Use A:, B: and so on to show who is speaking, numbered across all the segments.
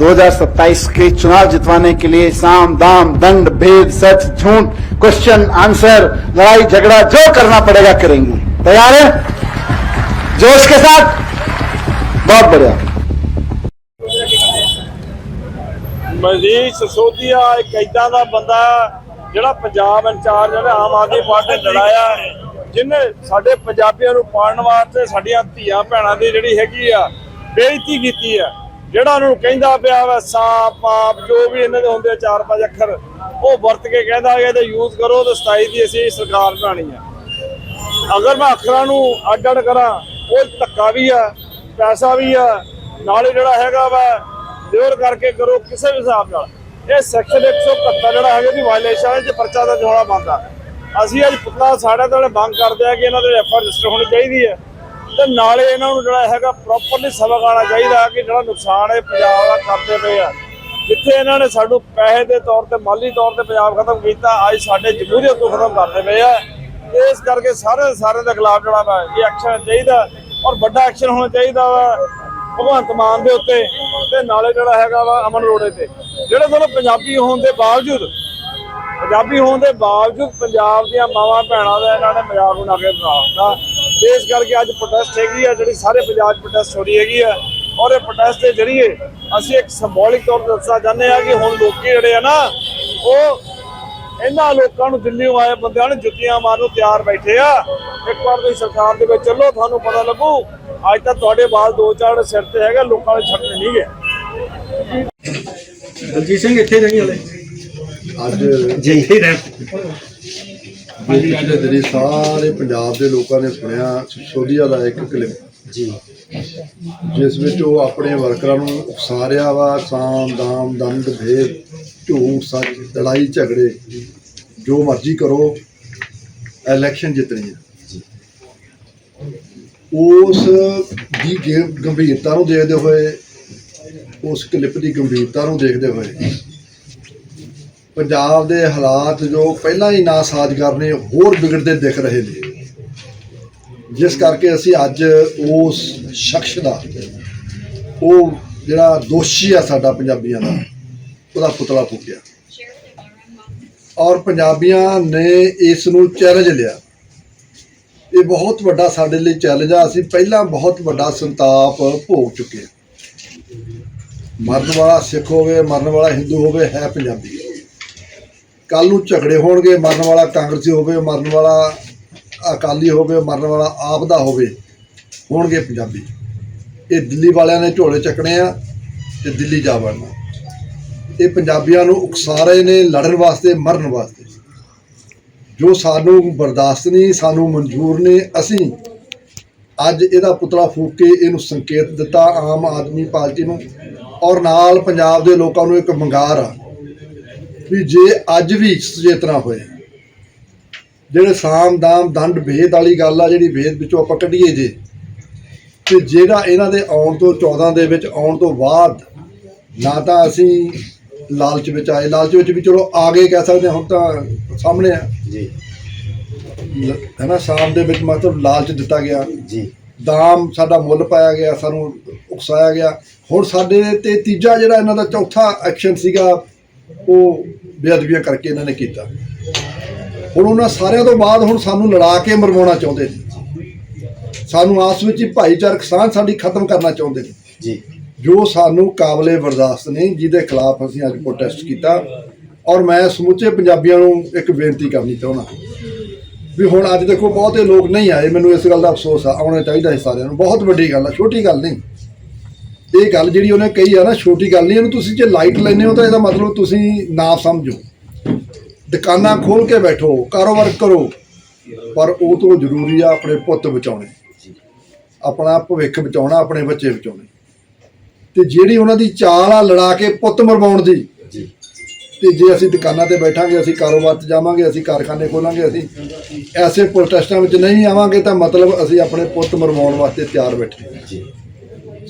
A: 2027 के चुनाव जितवाने के लिए साम दाम दंड भेद सच झूठ क्वेश्चन आंसर लड़ाई झगड़ा जो करना पड़ेगा करेंगे तैयार है जोश के साथ बहुत बढ़िया
B: ਮਜੀਦ ਸਸੋਦੀਆ ਇੱਕ ਏਦਾਂ ਦਾ ਬੰਦਾ ਜਿਹੜਾ ਪੰਜਾਬ ਇੰਚਾਰਜ ਹੈ ਆਮ ਆਦਮੀ ਪਾਰਟੀ ਨੇ ਲੜਾਇਆ ਜਿਹਨੇ ਸਾਡੇ ਪੰਜਾਬੀਆਂ ਨੂੰ ਪਾਲਣ ਵਾਸਤੇ ਸਾਡੀਆਂ ਧੀਆਂ ਭੈਣਾਂ ਦੀ ਜਿਹੜੀ ਹੈਗੀ ਆ ਬੇਇੱਜ਼ਤੀ ਕੀਤੀ ਆ ਜਿਹੜਾ ਉਹਨੂੰ ਕਹਿੰਦਾ ਪਿਆ ਵਾ, ਸਾਪ, ਪਾਪ, ਜੋ ਵੀ ਇਹਨਾਂ ਦੇ ਹੁੰਦੇ ਆ ਚਾਰ ਪੰਜ ਅੱਖਰ, ਉਹ ਵਰਤ ਕੇ ਕਹਿੰਦਾ ਕਿ ਇਹਦੇ ਯੂਜ਼ ਕਰੋ ਤੇ 27 ਦੀ ਅਸੀਂ ਸਰਕਾਰ ਬਣਾਣੀ ਆ। ਅਗਰ ਮੈਂ ਅੱਖਰਾਂ ਨੂੰ ਅੱਡ ਅੱਡ ਕਰਾਂ, ਉਹ ਧੱਕਾ ਵੀ ਆ, ਪੈਸਾ ਵੀ ਆ, ਨਾਲੇ ਜਿਹੜਾ ਹੈਗਾ ਵਾ ਦਿਓਰ ਕਰਕੇ ਕਰੋ ਕਿਸੇ ਵੀ ਹਿਸਾਬ ਨਾਲ। ਇਹ ਸੈਕਸ਼ਨ 171 ਜਿਹੜਾ ਹੈਗਾ ਦੀ ਵਾਇਲੇਸ਼ਨ ਹੈ ਚ ਪਰਚਾ ਦਰਜ ਹੋਣਾ ਬੰਦਾ ਅਸੀਂ ਅੱਜ ਪੁਤਲਾ ਸਾਡੇ ਤੋਂ ਮੰਗ ਕਰਦੇ ਆ ਕਿ ਇਹਨਾਂ ਦੇ ਐਫ ਰਜਿਸਟਰ ਹੋਣੀ ਚਾਹੀਦੀ ਹੈ ਤੇ ਨਾਲੇ ਇਹਨਾਂ ਨੂੰ ਜਿਹੜਾ ਹੈਗਾ ਪ੍ਰੋਪਰਲੀ ਸਬਕ ਆਉਣਾ ਚਾਹੀਦਾ ਕਿ ਜਿਹੜਾ ਨੁਕਸਾਨ ਇਹ ਪੰਜਾਬ ਦਾ ਕਰਦੇ ਪਏ ਆ। ਜਿੱਥੇ ਇਹਨਾਂ ਨੇ ਸਾਨੂੰ ਪੈਸੇ ਦੇ ਤੌਰ ਤੇ, ਮਾਲੀ ਤੌਰ ਤੇ ਪੰਜਾਬ ਖਤਮ ਕੀਤਾ, ਅੱਜ ਸਾਡੇ ਜਮਹੂਰੀਅਤ ਨੂੰ ਖਤਮ ਕਰਦੇ ਪਏ ਆ। ਇਸ ਕਰਕੇ ਸਾਰੇ ਦੇ ਸਾਰੇ ਦੇ ਖਿਲਾਫ ਜਿਹੜਾ ਵਾ ਇਹ ਐਕਸ਼ਨ ਚਾਹੀਦਾ ਔਰ ਵੱਡਾ ਐਕਸ਼ਨ ਹੋਣਾ ਚਾਹੀਦਾ ਵਾ ਭਗਵੰਤ ਮਾਨ ਦੇ ਉੱਤੇ ਤੇ ਨਾਲੇ ਜਿਹੜਾ ਹੈਗਾ ਵਾ ਅਮਨ ਰੋੜੇ ਤੇ। ਜਿਹੜੇ ਦੋਨੋਂ ਪੰਜਾਬੀ ਹੋਣ ਦੇ ਬਾਵਜੂਦ, ਪੰਜਾਬੀ ਹੋਣ ਦੇ ਬਾਵਜੂਦ ਪੰਜਾਬ ਦੀਆਂ ਮਾਵਾਂ, ਭੈਣਾਂ ਦਾ ਇਹਨਾਂ ਨੇ ਮਜ਼ਾਕ ਬਣਾ ਕੇ ਬਣਾਉਂਦਾ ਇਸ ਕਰਕੇ ਅੱਜ ਪ੍ਰੋਟੈਸਟ ਹੈਗੀ ਆ ਜਿਹੜੀ ਸਾਰੇ ਪੰਜਾਬ 'ਚ ਪ੍ਰੋਟੈਸਟ ਹੋ ਰਹੀ ਹੈਗੀ ਆ। ਔਰ ਇਹ ਪ੍ਰੋਟੈਸਟ ਦੇ ਜ਼ਰੀਏ ਅਸੀਂ ਇੱਕ ਸਿੰਬੋਲਿਕ ਤੌਰ ਤੇ ਦੱਸਣਾ ਚਾਹੁੰਦੇ ਆ ਕਿ ਹੁਣ ਲੋਕੀ ਜਿਹੜੇ ਆ ਨਾ ਉਹ ਇਹਨਾਂ ਲੋਕਾਂ ਨੂੰ ਦਿੱਲੀੋਂ ਆਏ ਬੰਦਿਆਂ ਨੂੰ ਜੁੱਤੀਆਂ ਮਾਰਨ ਨੂੰ ਤਿਆਰ ਬੈਠੇ ਆ। ਇੱਕ ਵਾਰ ਤੁਸੀਂ ਸਰਕਾਰ ਦੇ ਵਿੱਚ ਚੱਲੋ ਤੁਹਾਨੂੰ ਪਤਾ ਲੱਗੂ ਅੱਜ ਤਾਂ ਤੁਹਾਡੇ ਬਾਲ ਦੋ ਚਾਰ ਸਿਰ ਤੇ ਹੈਗਾ ਲੋਕਾਂ ਦੇ ਛੱਡਣੇ ਨਹੀਂ ਗਏ।
C: ਦਲਜੀਤ ਸਿੰਘ ਇੱਥੇ ਨਹੀਂ ਹਲੇ
D: ਅੱਜ
C: ਜੀ ਹੀ ਰਹਿ
D: ਪਿਛਲੇ ਦਿਨੀ ਸਾਰੇ ਪੰਜਾਬ ਦੇ ਲੋਕਾਂ ਨੇ ਸੁਣਿਆ ਸਿਸੋਦੀਆ ਦਾ ਇੱਕ ਕਲਿੱਪ।
C: ਜੀ।
D: ਜਿਸ ਵਿੱਚ ਉਹ ਆਪਣੇ ਵਰਕਰਾਂ ਨੂੰ ਉਕਸਾਰਿਆ ਵਾ ਸਾਮ ਦਾਮ ਦੰਡ ਭੇਦ ਝੂਠ ਸੱਚ ਲੜਾਈ ਝਗੜੇ ਜੋ ਮਰਜ਼ੀ ਕਰੋ ਇਲੈਕਸ਼ਨ ਜਿੱਤਣੀ ਹੈ। ਉਸ ਦੀ ਗੰਭੀਰਤਾ ਨੂੰ ਦੇਖਦੇ ਹੋਏ ਉਸ ਕਲਿੱਪ ਦੀ ਗੰਭੀਰਤਾ ਨੂੰ ਦੇਖਦੇ ਹੋਏ ਪੰਜਾਬ ਦੇ ਹਾਲਾਤ ਜੋ ਪਹਿਲਾਂ ਹੀ ਨਾ ਸਾਜ਼ਗਾਰ ਨੇ ਹੋਰ ਵਿਗੜਦੇ ਦਿਖ ਰਹੇ ਨੇ। ਜਿਸ ਕਰਕੇ ਅਸੀਂ ਅੱਜ ਉਸ ਸ਼ਖਸ ਦਾ, ਉਹ ਜਿਹੜਾ ਦੋਸ਼ੀ ਆ ਸਾਡਾ ਪੰਜਾਬੀਆਂ ਦਾ, ਉਹਦਾ ਪੁਤਲਾ ਫੂਕਿਆ। ਔਰ ਪੰਜਾਬੀਆਂ ਨੇ ਇਸ ਨੂੰ ਚੈਲੰਜ ਲਿਆ। ਇਹ ਬਹੁਤ ਵੱਡਾ ਸਾਡੇ ਲਈ ਚੈਲੰਜ ਆ। ਅਸੀਂ ਪਹਿਲਾਂ ਬਹੁਤ ਵੱਡਾ ਸੰਤਾਪ ਭੋਗ ਚੁੱਕੇ ਹਾਂ। ਮਰਨ ਵਾਲਾ ਸਿੱਖ ਹੋਵੇ, ਮਰਨ ਵਾਲਾ ਹਿੰਦੂ ਹੋਵੇ, ਹੈ ਪੰਜਾਬੀ। ਕੱਲ ਨੂੰ ਝਗੜੇ ਹੋਣਗੇ, ਮਰਨ ਵਾਲਾ ਕਾਂਗਰਸੀ ਹੋਵੇ, ਮਰਨ ਵਾਲਾ ਅਕਾਲੀ ਹੋਵੇ, ਮਰਨ ਵਾਲਾ ਆਪ ਦਾ ਹੋਵੇ, ਹੋਣਗੇ ਪੰਜਾਬੀ। ਇਹ ਦਿੱਲੀ ਵਾਲਿਆਂ ਨੇ ਝੋਲੇ ਚੱਕਣੇ ਆ ਤੇ ਦਿੱਲੀ ਜਾ ਵੜਨਾ। ਇਹ ਪੰਜਾਬੀਆਂ ਨੂੰ ਉਕਸਾ ਰਹੇ ਨੇ ਲੜਨ ਵਾਸਤੇ, ਮਰਨ ਵਾਸਤੇ। ਜੋ ਸਾਨੂੰ ਬਰਦਾਸ਼ਤ ਨਹੀਂ, ਸਾਨੂੰ ਮਨਜ਼ੂਰ ਨਹੀਂ, ਅਸੀਂ ਅੱਜ ਇਹਦਾ ਪੁਤਲਾ ਫੂਕ ਕੇ ਇਹਨੂੰ ਸੰਕੇਤ ਦਿੱਤਾ ਆਮ ਆਦਮੀ ਪਾਰਟੀ ਨੂੰ ਔਰ ਨਾਲ ਪੰਜਾਬ ਦੇ ਲੋਕਾਂ ਨੂੰ ਇੱਕ ਮੰਗਾਰ ਆ। ਵੀ ਜੇ ਅੱਜ ਵੀ ਸੁਚੇਤਨਾ ਹੋਏ। ਜਿਹੜੇ ਸਾਮ ਦਾਮ ਦੰਡ ਭੇਦ ਵਾਲੀ ਗੱਲ ਆ ਜਿਹੜੀ ਭੇਦ ਵਿੱਚੋਂ ਆਪਾਂ ਕੱਢੀਏ ਜੇ। ਤੇ ਜਿਹੜਾ ਇਹਨਾਂ ਦੇ ਆਉਣ ਤੋਂ 14 ਦੇ ਵਿੱਚ ਆਉਣ ਤੋਂ ਬਾਅਦ ਨਾ ਤਾਂ ਅਸੀਂ ਲਾਲਚ ਵਿੱਚ ਆਏ। ਲਾਲਚ ਵਿੱਚ ਵੀ ਚਲੋ ਆ ਗਏ ਕਹਿ ਸਕਦੇ ਹਾਂ, ਹੁਣ ਤਾਂ ਸਾਹਮਣੇ ਆ।
C: ਜੀ।
D: ਲ- ਹੈ ਨਾ ਸ਼ਾਮ ਦੇ ਵਿੱਚ ਮਤਲਬ ਲਾਲਚ ਦਿੱਤਾ ਗਿਆ।
C: ਜੀ।
D: ਦਾਮ ਸਾਡਾ ਮੁੱਲ ਪਾਇਆ ਗਿਆ ਸਾਨੂੰ ਉਕਸਾਇਆ ਗਿਆ। ਹੁਣ ਸਾਡੇ ਤੇ ਤੀਜਾ ਜਿਹੜਾ ਇਹਨਾਂ ਦਾ ਚੌਥਾ ਐਕਸ਼ਨ ਸੀਗਾ ਉਹ ਬੇਅਦਬੀਆਂ ਕਰਕੇ ਇਹਨਾਂ ਨੇ ਕੀਤਾ। ਹੁਣ ਉਹਨਾਂ ਸਾਰਿਆਂ ਤੋਂ ਬਾਅਦ ਹੁਣ ਸਾਨੂੰ ਲੜਾ ਕੇ ਮਰਵਾਉਣਾ ਚਾਹੁੰਦੇ ਨੇ। ਸਾਨੂੰ ਆਪਸ ਵਿੱਚ ਹੀ ਭਾਈਚਾਰਕ ਸਾਂਝ ਸਾਡੀ ਖਤਮ ਕਰਨਾ ਚਾਹੁੰਦੇ ਨੇ।
C: ਜੀ।
D: ਜੋ ਸਾਨੂੰ ਕਾਬਲੇ ਬਰਦਾਸ਼ਤ ਨਹੀਂ ਜਿਹਦੇ ਖਿਲਾਫ ਅਸੀਂ ਅੱਜ ਪ੍ਰੋਟੈਸਟ ਕੀਤਾ। ਔਰ ਮੈਂ ਸਮੁੱਚੇ ਪੰਜਾਬੀਆਂ ਨੂੰ ਇੱਕ ਬੇਨਤੀ ਕਰਨੀ ਚਾਹੁੰਦਾ ਵੀ ਹੁਣ ਅੱਜ ਦੇਖੋ ਬਹੁਤੇ ਲੋਕ ਨਹੀਂ ਆਏ। ਮੈਨੂੰ ਇਸ ਗੱਲ ਦਾ ਅਫਸੋਸ ਆ। ਆਉਣਾ ਚਾਹੀਦਾ ਸੀ ਸਾਰਿਆਂ ਨੂੰ। ਬਹੁਤ ਵੱਡੀ ਗੱਲ ਆ। ਛੋਟੀ ਗੱਲ ਨਹੀਂ। ਇਹ ਗੱਲ ਜਿਹੜੀ ਉਹਨੇ ਕਹੀ ਆ ਨਾ ਛੋਟੀ ਗੱਲ ਨਹੀਂ ਇਹਨੂੰ ਤੁਸੀਂ ਜੇ ਲਾਈਟ ਲੈਨੇ ਹੋ ਤਾਂ ਇਹਦਾ ਮਤਲਬ ਤੁਸੀਂ ਨਾ ਸਮਝੋ। ਦੁਕਾਨਾਂ ਖੋਲ ਕੇ ਬੈਠੋ ਕਾਰੋਬਾਰ ਕਰੋ ਪਰ ਉਹ ਤੋਂ ਜ਼ਰੂਰੀ ਆ ਆਪਣੇ ਪੁੱਤ ਬਚਾਉਣੇ। ਆਪਣਾ ਭਵਿੱਖ ਬਚਾਉਣਾ ਆਪਣੇ ਬੱਚੇ ਬਚਾਉਣੇ। ਤੇ ਜਿਹੜੀ ਉਹਨਾਂ ਦੀ ਚਾਲ ਆ ਲੜਾ ਕੇ ਪੁੱਤ ਮਰਵਾਉਣ ਦੀ ਤੇ ਜੇ ਅਸੀਂ ਦੁਕਾਨਾਂ ਤੇ ਬੈਠਾਂਗੇ ਅਸੀਂ ਕਾਰੋਬਾਰ 'ਚ ਜਾਵਾਂਗੇ ਅਸੀਂ ਕਾਰਖਾਨੇ ਖੋਲਾਂਗੇ ਅਸੀਂ ਐਸੇ ਪ੍ਰੋਟੈਸਟਾਂ ਵਿੱਚ ਨਹੀਂ ਆਵਾਂਗੇ ਤਾਂ ਮਤਲਬ ਅਸੀਂ ਆਪਣੇ ਪੁੱਤ ਮਰਵਾਉਣ ਵਾਸਤੇ ਤਿਆਰ ਬੈਠੇ। ਹਾਂ।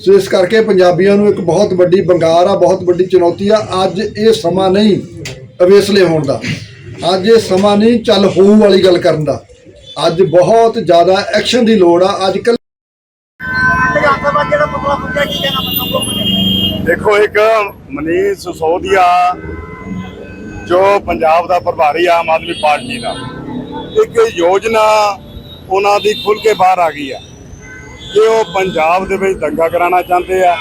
D: ਸੋ ਇਸ ਕਰਕੇ ਪੰਜਾਬੀਆਂ ਨੂੰ ਇੱਕ ਬਹੁਤ ਵੱਡੀ ਬੰਗਾਰ ਆ, ਬਹੁਤ ਵੱਡੀ ਚੁਣੌਤੀ ਆ। ਅੱਜ ਇਹ ਸਮਾਂ ਨਹੀਂ ਅਵੇਸਲੇ ਹੋਣ ਦਾ। ਅੱਜ ਇਹ ਸਮਾਂ ਨਹੀਂ ਚੱਲ ਹੋਊ ਵਾਲੀ ਗੱਲ ਕਰਨ ਦਾ। ਅੱਜ ਬਹੁਤ ਜ਼ਿਆਦਾ ਐਕਸ਼ਨ ਦੀ ਲੋੜ ਆ। ਅੱਜ ਕੱਲ੍ਹ
E: ਦੇਖੋ, ਇੱਕ ਮਨੀਸ਼ ਸਿਸੋਦੀਆ ਜੋ ਪੰਜਾਬ ਦਾ ਪ੍ਰਭਾਰੀ ਆਮ ਆਦਮੀ ਪਾਰਟੀ ਦਾ, ਇੱਕ ਯੋਜਨਾ ਉਹਨਾਂ ਦੀ ਖੁੱਲ ਕੇ ਬਾਹਰ ਆ ਗਈ ਆ। ਕਿ ਉਹ ਪੰਜਾਬ ਦੇ ਵਿੱਚ ਦੰਗਾ ਕਰਾਉਣਾ ਚਾਹੁੰਦੇ ਆ,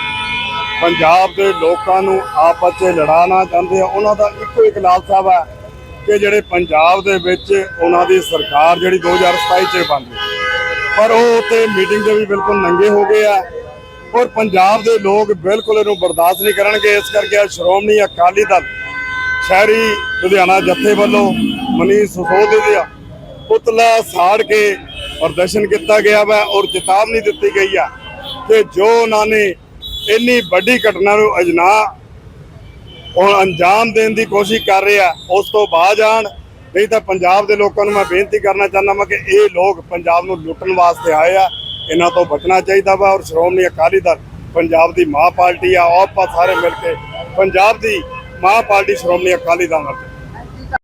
E: ਪੰਜਾਬ ਦੇ ਲੋਕਾਂ ਨੂੰ ਆਪਸ 'ਚ ਲੜਾਉਣਾ ਚਾਹੁੰਦੇ ਆ, ਉਹਨਾਂ ਦਾ ਇੱਕੋ ਇੱਕ ਲਾਲਸਾ ਵਾ ਕਿ ਜਿਹੜੇ ਪੰਜਾਬ ਦੇ ਵਿੱਚ ਉਹਨਾਂ ਦੀ ਸਰਕਾਰ ਜਿਹੜੀ 2027 'ਚ ਬਣ ਗਈ। ਪਰ ਉਹ ਉੱਥੇ ਮੀਟਿੰਗ ਦੇ ਵੀ ਬਿਲਕੁਲ ਨੰਗੇ ਹੋ ਗਏ ਆ ਔਰ ਪੰਜਾਬ ਦੇ ਲੋਕ ਬਿਲਕੁਲ ਇਹਨੂੰ ਬਰਦਾਸ਼ਤ ਨਹੀਂ ਕਰਨਗੇ। ਇਸ ਕਰਕੇ ਸ਼੍ਰੋਮਣੀ ਅਕਾਲੀ ਦਲ ਸ਼ਹਿਰੀ ਲੁਧਿਆਣਾ ਜੱਥੇ ਵੱਲੋਂ ਮਨੀਸ਼ ਸਿਸੋਦੀਆ ਦੇ ਪੁਤਲਾ ਸਾੜ ਕੇ ਪ੍ਰਦਰਸ਼ਨ ਕੀਤਾ ਗਿਆ ਵਾ ਔਰ ਚੇਤਾਵਨੀ ਦਿੱਤੀ ਗਈ ਆ। ਕਿ ਜੋ ਉਹਨਾਂ ਨੇ ਇੰਨੀ ਵੱਡੀ ਘਟਨਾ ਨੂੰ ਅਜਨਾ ਉਹ ਅੰਜਾਮ ਦੇਣ ਦੀ ਕੋਸ਼ਿਸ਼ ਕਰ ਰਹੇ ਆ, ਉਸ ਤੋਂ ਬਾਅਦ ਆਣ ਨਹੀਂ ਤਾਂ ਪੰਜਾਬ ਦੇ ਲੋਕਾਂ ਨੂੰ ਮੈਂ ਬੇਨਤੀ ਕਰਨਾ ਚਾਹੁੰਦਾ ਮੈਂ ਕਿ ਇਹ ਲੋਕ ਪੰਜਾਬ ਨੂੰ ਲੁੱਟਣ ਵਾਸਤੇ ਆਏ ਆ। ਇਹਨਾਂ ਤੋਂ ਬਚਣਾ ਚਾਹੀਦਾ ਵਾ ਔਰ ਸ਼੍ਰੋਮਣੀ ਅਕਾਲੀ ਦਲ ਪੰਜਾਬ ਦੀ ਮਾਂ ਪਾਰਟੀ ਆ। ਆਓ ਆਪਾਂ ਸਾਰੇ ਮਿਲ ਕੇ ਪੰਜਾਬ ਦੀ ਮਾਂ ਪਾਰਟੀ ਸ਼੍ਰੋਮਣੀ ਅਕਾਲੀ ਦਲ ਨਾਲ।